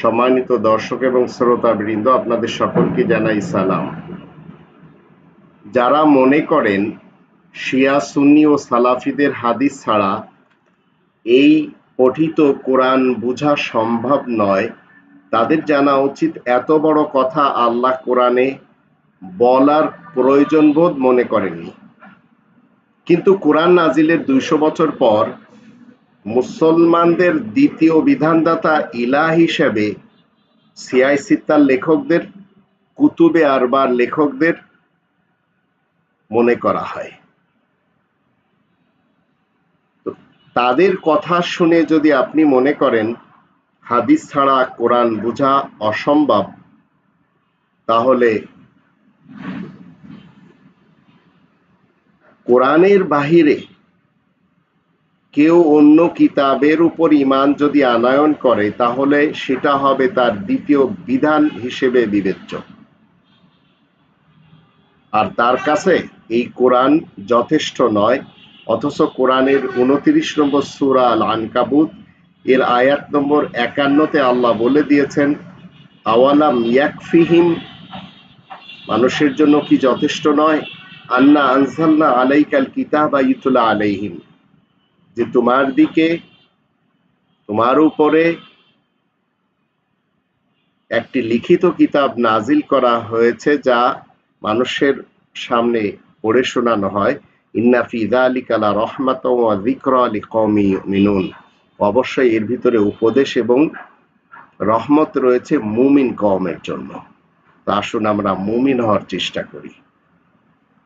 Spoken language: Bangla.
সম্মানিত দর্শক এবং শ্রোতা বৃন্দ আপনাদের সকলকে জানাই সালাম। যারা মনে করেন শিয়া, সুন্নি ও সালাফিদের হাদিস ছাড়া এই পঠিত কোরআন বোঝা সম্ভব নয়, তাদের জানা উচিত এত বড় কথা আল্লাহ কোরআনে বলার প্রয়োজন বোধ মনে করেননি। কিন্তু কোরআন নাজিলের দুইশো বছর পর মুসলমানদের দ্বিতীয় বিধানদাতা ইলা হিসেবে সিআই সিত্তার লেখকদের, কুতুবে আরবার লেখকদের মনে করা হয়। তাদের কথা শুনে যদি আপনি মনে করেন, হাদিস ছাড়া কোরআন বোঝা অসম্ভব, তাহলে কোরআনের বাহিরে কেউ অন্য কিতাবের উপর ইমান যদি আনায়ন করে, তাহলে সেটা হবে তার দ্বিতীয় বিধান হিসেবে বিবেচ্য। আর তার কাছে এই কোরআন যথেষ্ট নয়, অথচ কোরআনের উনত্রিশ নম্বর সুরা আল আনকাবুত এর আয়াত নম্বর একান্নতে আল্লাহ বলে দিয়েছেন, আওয়ালাম ইয়াকফিহিম? মানুষের জন্য কি যথেষ্ট নয়? আন্না আনসাল্লা আলাইকাল কিতাব আইতুল্লাহ আলাইহিম। যে তোমার দিকে, তোমার উপরে একটি লিখিত কিতাব নাজিল করা হয়েছে যা মানুষের সামনে পড়ে শোনানো হয়। ইন্না আলী কালা রহমাত আলী কমি মিনুন অবশ্যই এর ভিতরে উপদেশ এবং রহমত রয়েছে মুমিন কমের জন্য। তা আসুন আমরা মুমিন হওয়ার চেষ্টা করি।